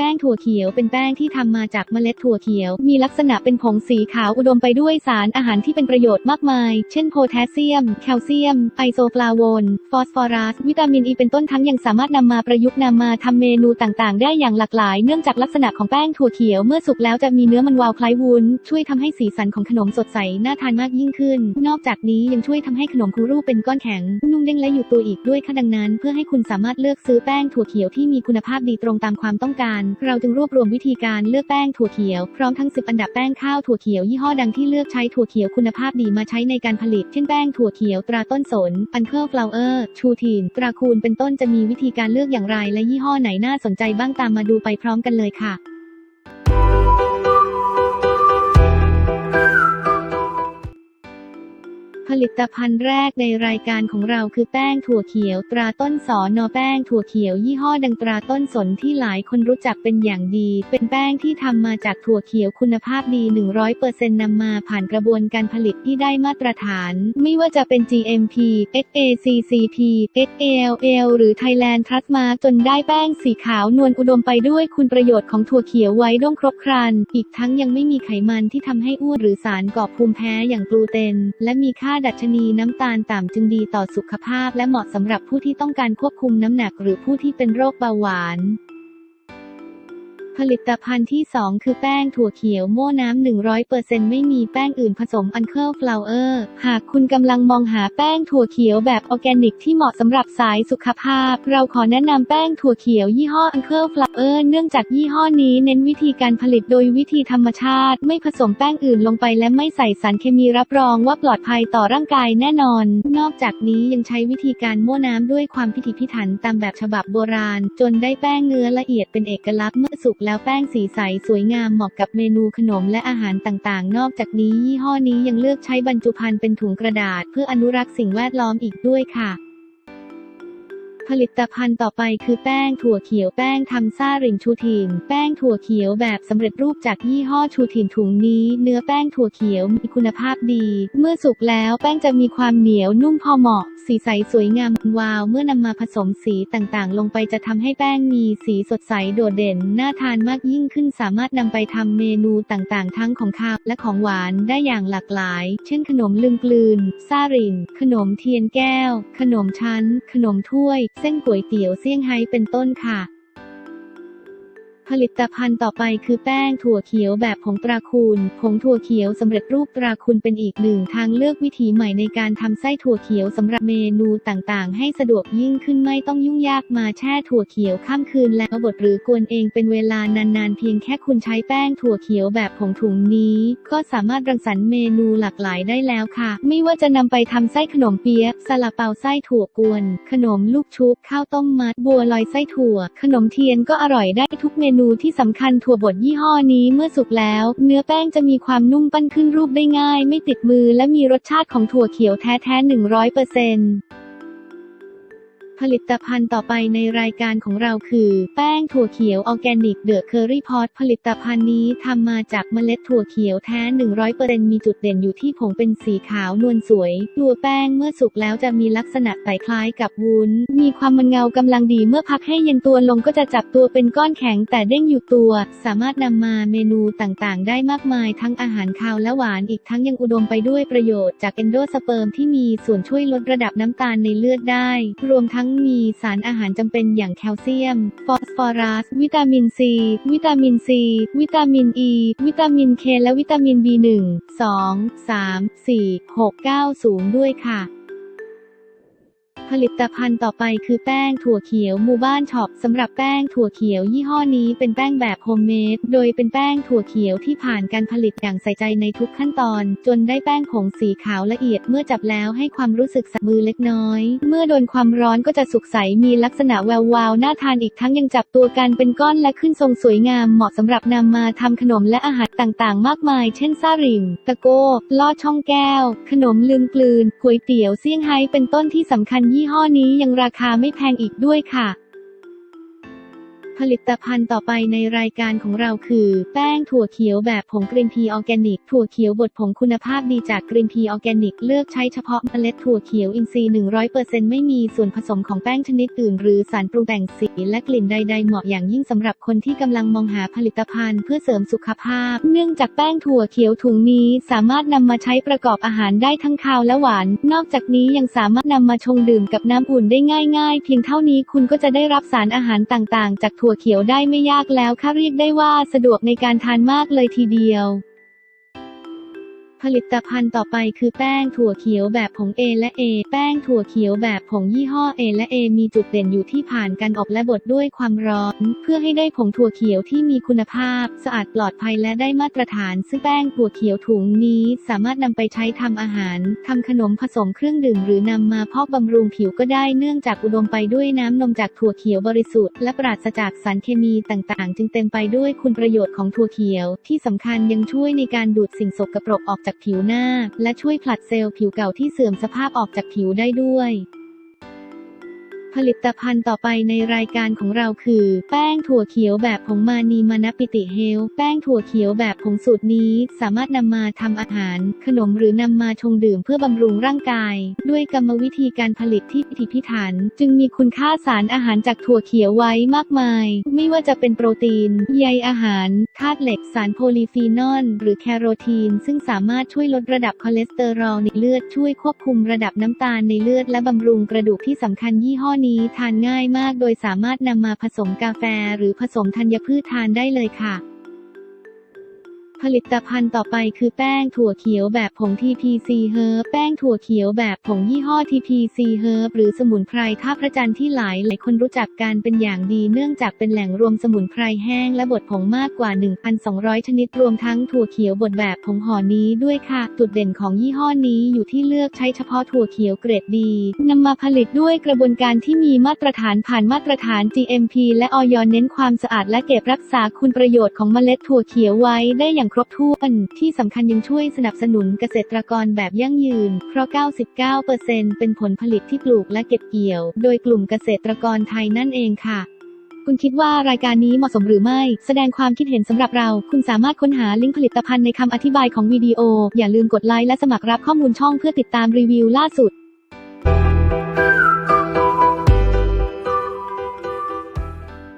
แป้งถั่วเขียวเป็นแป้งที่ทำมาจากเมล็ดถั่วเขียว มีลักษณะเป็นผงสีขาวอุดมไปด้วยสารอาหารที่เป็นประโยชน์มากมาย เช่นโพแทสเซียม แคลเซียม ไอโซฟลาโวนฟอสฟอรัส วิตามินอ e ีเป็นต้นทั้งยังสามารถนำมาประยุกต์นำมาทำเมนูต่างๆ ได้อย่างหลากหลาย เนื่องจากลักษณะของแป้งถั่วเขียวเมื่อสุกแล้วจะมีเนื้อมันวาวคล้ายวุ้น ช่วยทำให้สีสันของขนมสดใสน่าทานมากยิ่งขึ้น นอกจากนี้ยังช่วยทำให้ขนมคูรูปเป็นก้อนแข็ง นุ่มเด้งและอยู่ตัวอีกด้วยค่ะดังนั้น เพื่อให้คุณสามารถเลือกซื้อแป้งถั่วเขียวที่มีคุณภาพดีตรงตามความต้องการเราจึงรวบรวมวิธีการเลือกแป้งถั่วเขียว พร้อมทั้ง 10 อันดับแป้งข้าวถั่วเขียวยี่ห้อดังที่เลือกใช้ถั่วเขียวคุณภาพดีมาใช้ในการผลิต เช่นแป้งถั่วเขียวตราต้นสน อันเคิลฟลาวเออร์ ชูทีน ตราคูนเป็นต้นจะมีวิธีการเลือกอย่างไร และยี่ห้อไหนน่าสนใจบ้างตามมาดูไปพร้อมกันเลยค่ะ ผลิตภัณฑ์แรกในรายการของเราคือแป้งถั่วเขียวตราต้นสอนอแป้งถั่วเขียวยี่ห้อดังตราต้นสนที่หลายคนรู้จักเป็นอย่างดี เป็นแป้งที่ทำมาจากถั่วเขียวคุณภาพดี 100%นำมาผ่านกระบวนการผลิตที่ได้มาตรฐาน ไม่ว่าจะเป็น GMP SACCP SALL หรือ Thailand Trust Mark จนได้แป้งสีขาวนวลอุดมไปด้วยคุณประโยชน์ของถั่วเขียวไว้ด้งครบครัน อีกทั้งยังไม่มีไขมันที่ทำให้อ้วนหรือสารก่อภูมิแพ้อย่างกลูเตน และมีค่าดัชนีน้ำตาลต่ำจึงดีต่อสุขภาพและเหมาะสำหรับผู้ที่ต้องการควบคุมน้ำหนักหรือผู้ที่เป็นโรคเบาหวาน ผลิตภัณฑ์ที่ 2 คือแป้งถั่วเขียวโม่น้ำ 100%ไม่มีแป้งอื่นผสมอันเคิลฟลาวเออร์หากคุณกำลังมองหาแป้งถั่วเขียวแบบออร์แกนิกที่เหมาะสำหรับสายสุขภาพ เราขอแนะนำแป้งถั่วเขียวยี่ห้ออันเคิลฟลาวเออร์เนื่องจากยี่ห้อนี้เน้นวิธีการผลิตโดยวิธีธรรมชาติ ไม่ผสมแป้งอื่นลงไปและไม่ใส่สารเคมีรับรองว่าปลอดภัยต่อร่างกายแน่นอน นอกจากนี้ยังใช้วิธีการโม่น้ำด้วยความพิถีพิถันตามแบบฉบับโบราณ จนได้แป้งเนื้อละเอียดเป็นเอกลักษณ์เมื่อสุกแล้วแป้งสีใสสวยงามเหมาะกับเมนูขนมและอาหารต่างๆ นอกจากนี้ยี่ห้อนี้ยังเลือกใช้บรรจุภัณฑ์เป็นถุงกระดาษ เพื่ออนุรักษ์สิ่งแวดล้อมอีกด้วยค่ะ ผลิตภัณฑ์ต่อไปคือแป้งถั่วเขียวแป้งทำซ่าริงชูทินแป้งถั่วเขียวแบบสำเร็จรูปจากยี่ห้อชูทินถุงนี้ เนื้อแป้งถั่วเขียวมีคุณภาพดี เมื่อสุกแล้วแป้งจะมีความเหนียวนุ่มพอเหมาะ สีใสสวยงามวาว เมื่อนำมาผสมสีต่างๆ ลงไปจะทำให้แป้งมีสีสดใสโดดเด่น น่าทานมากยิ่งขึ้นสามารถนำไปทำเมนูต่างๆ ทั้งของคาวและของหวานได้อย่างหลากหลาย เช่น ขนมลืมกลืนซ่าริงขนมเทียนแก้ว ขนมชั้น ขนมถ้วยเส้นก๋วยเตี๋ยวเซี่ยงไฮ้เป็นต้นค่ะ ผลิตภัณฑ์ต่อไปคือแป้งถั่วเขียวแบบผงตราคูณ ผงถั่วเขียวสำเร็จรูปตราคูณเป็นอีกหนึ่งทางเลือกวิถีใหม่ในการทำไส้ถั่วเขียวสำหรับเมนูต่างๆ ให้สะดวกยิ่งขึ้นไม่ต้องยุ่งยากมาแช่ถั่วเขียวข้ามคืนแล้วบดหรือกวนเองเป็นเวลานานๆ เพียงแค่คุณใช้แป้งถั่วเขียวแบบผงถุงนี้ ก็สามารถรังสรรค์เมนูหลากหลายได้แล้วค่ะ ไม่ว่าจะนำไปทำไส้ขนมเปี๊ยะซาลาเปาไส้ถั่วกวน ขนมลูกชุบข้าวต้มมัดบัวลอยไส้ถั่ว ขนมเทียนก็อร่อยได้ทุกเมนูนูที่สำคัญถั่วบดยี่ห้อนี้เมื่อสุกแล้ว เนื้อแป้งจะมีความนุ่มปั้นขึ้นรูปได้ง่าย ไม่ติดมือและมีรสชาติของถั่วเขียวแท้ๆ100% ผลิตภัณฑ์ต่อไปในรายการของเราคือ แป้งถั่วเขียวออร์แกนิกเดอะเคอรี่พอตผลิตภัณฑ์นี้ทำมาจากเมล็ดถั่วเขียวแท้ 100%มีจุดเด่นอยู่ที่ผงเป็นสีขาวนวลสวยตัวแป้งเมื่อสุกแล้วจะมีลักษณะใสคล้ายกับวุ้น มีความมันเงากำลังดีเมื่อพักให้เย็นตัวลงก็จะจับตัวเป็นก้อนแข็งแต่เด้งอยู่ตัว สามารถนำมาเมนูต่างๆ ได้มากมายทั้งอาหารคาวและหวานอีกทั้งยังอุดมไปด้วยประโยชน์จากเอนโดสเปิร์มที่มีส่วนช่วยลดระดับน้ำตาลในเลือดได้ รวมทั้งมีสารอาหารจำเป็นอย่างแคลเซียม ฟอสฟอรัส วิตามินซี วิตามินซี วิตามินอ e, ีวิตามินเคและวิตามิน B1 2 3 4 6 9 0ด้วยค่ะ ผลิตภัณฑ์ต่อไปคือแป้งถั่วเขียวมูบ้านช็อปสำหรับแป้งถั่วเขียวยี่ห้อนี้เป็นแป้งแบบโฮมเมดโดยเป็นแป้งถั่วเขียวที่ผ่านการผลิตอย่างใส่ใจในทุกขั้นตอน จนได้แป้งผงสีขาวละเอียดเมื่อจับแล้วให้ความรู้สึกสับมือเล็กน้อย เมื่อโดนความร้อนก็จะสุกใสมีลักษณะแวววาวน่าทานอีกทั้งยังจับตัวกันเป็นก้อนและขึ้นทรงสวยงามเหมาะสำหรับนำมาทำขนมและอาหารต่างๆ มากมาย เช่นซาริมตะโก้ลอดช่องแก้ว ขนมลืมกลืนก๋วยเตี๋ยวเซี่ยงไฮ้เป็นต้นที่สำคัญยี่ห้อนี้ยังราคาไม่แพงอีกด้วยค่ะ ผลิตภัณฑ์ต่อไปในรายการของเราคือ แป้งถั่วเขียวแบบผงกรีนทีออร์แกนิก ถั่วเขียวบดผงคุณภาพดีจากกรีนทีออร์แกนิก เลือกใช้เฉพาะเมล็ดถั่วเขียวอินทรีย์100%ไม่มีส่วนผสมของแป้งชนิดอื่น หรือสารปรุงแต่งสีและกลิ่นใด ๆ เหมาะอย่างยิ่งสำหรับคนที่กำลังมองหาผลิตภัณฑ์เพื่อเสริมสุขภาพ เนื่องจากแป้งถั่วเขียวถุงนี้สามารถนำมาใช้ประกอบอาหารได้ทั้งคาวและหวาน นอกจากนี้ยังสามารถนำมาชงดื่มกับน้ำอุ่นได้ง่าย ๆ เพียงเท่านี้คุณก็จะได้รับสารอาหารต่างๆ จากถั่วเขียวได้ไม่ยากแล้วค่ะเรียกได้ว่าสะดวกในการทานมากเลยทีเดียว ผลิตภัณฑ์ต่อไปคือแป้งถั่วเขียวแบบผง A และ A แป้งถั่วเขียวแบบผงยี่ห้อ A และ A มีจุดเด่นอยู่ที่ผ่านการอบและบดด้วยความร้อน เพื่อให้ได้ผงถั่วเขียวที่มีคุณภาพ สะอาดปลอดภัยและได้มาตรฐาน ซึ่งแป้งถั่วเขียวถุงนี้สามารถนำไปใช้ทำอาหารทำขนมผสมเครื่องดื่ม หรือนำมาพอกบำรุงผิวก็ได้เนื่องจากอุดมไปด้วยน้ำนมจากถั่วเขียวบริสุทธิ์และปราศจากสารเคมีต่างๆ จึงเต็มไปด้วยคุณประโยชน์ของถั่วเขียว ที่สำคัญยังช่วยในการดูดสิ่งสกปรกออกจากผิวหน้า และช่วยผลัดเซลล์ผิวเก่าที่เสื่อมสภาพออกจากผิวได้ด้วย ผลิตภัณฑ์ต่อไปในรายการของเราคือ แป้งถั่วเขียวแบบผงมานีมานะปิติเฮล แป้งถั่วเขียวแบบผงสูตรนี้สามารถนำมาทำอาหาร ขนมหรือนำมาชงดื่มเพื่อบำรุงร่างกาย ด้วยกรรมวิธีการผลิตที่พิถีพิถัน จึงมีคุณค่าสารอาหารจากถั่วเขียวไว้มากมาย ไม่ว่าจะเป็นโปรตีน ใยอาหารธาตุเหล็กสารโพลีฟีนอล หรือแคโรทีน ซึ่งสามารถช่วยลดระดับคอเลสเตอรอลในเลือดช่วยควบคุมระดับน้ำตาลในเลือดและบำรุงกระดูกที่สำคัญยี่ห้อนี้นี้ทานง่ายมากโดยสามารถนำมาผสมกาแฟหรือผสมธัญพืชทานได้เลยค่ะ ผลิตภัณฑ์ต่อไปคือแป้งถั่วเขียวแบบผง TPC Herb แป้งถั่วเขียวแบบผงยี่ห้อ TPC Herb หรือสมุนไพรท่าพระจันทร์ที่หลายหลายคนรู้จักกันเป็นอย่างดีเนื่องจากเป็นแหล่งรวมสมุนไพรแห้งและบดผงมากกว่า 1,200 ชนิดรวมทั้งถั่วเขียวบดแบบผงห่อนี้ด้วยค่ะ จุดเด่นของยี่ห้อนี้อยู่ที่เลือกใช้เฉพาะถั่วเขียวเกรดดีนำมาผลิตด้วยกระบวนการที่มีมาตรฐานผ่านมาตรฐาน GMP และออยเน้นความสะอาดและเก็บรักษาคุณประโยชน์ของเมล็ดถั่วเขียวไว้ได้อย่างครบถ้วน ที่สำคัญยังช่วยสนับสนุนเกษตรกรแบบยั่งยืน เพราะ 99%เป็นผลผลิตที่ปลูกและเก็บเกี่ยว โดยกลุ่มเกษตรกรไทยนั่นเองค่ะคุณคิดว่ารายการนี้เหมาะสมหรือไม่ แสดงความคิดเห็นสำหรับเรา คุณสามารถค้นหาลิงก์ผลิตภัณฑ์ในคำอธิบายของวิดีโอ อย่าลืมกดไลค์และสมัครรับข้อมูลช่องเพื่อติดตามรีวิวล่าสุด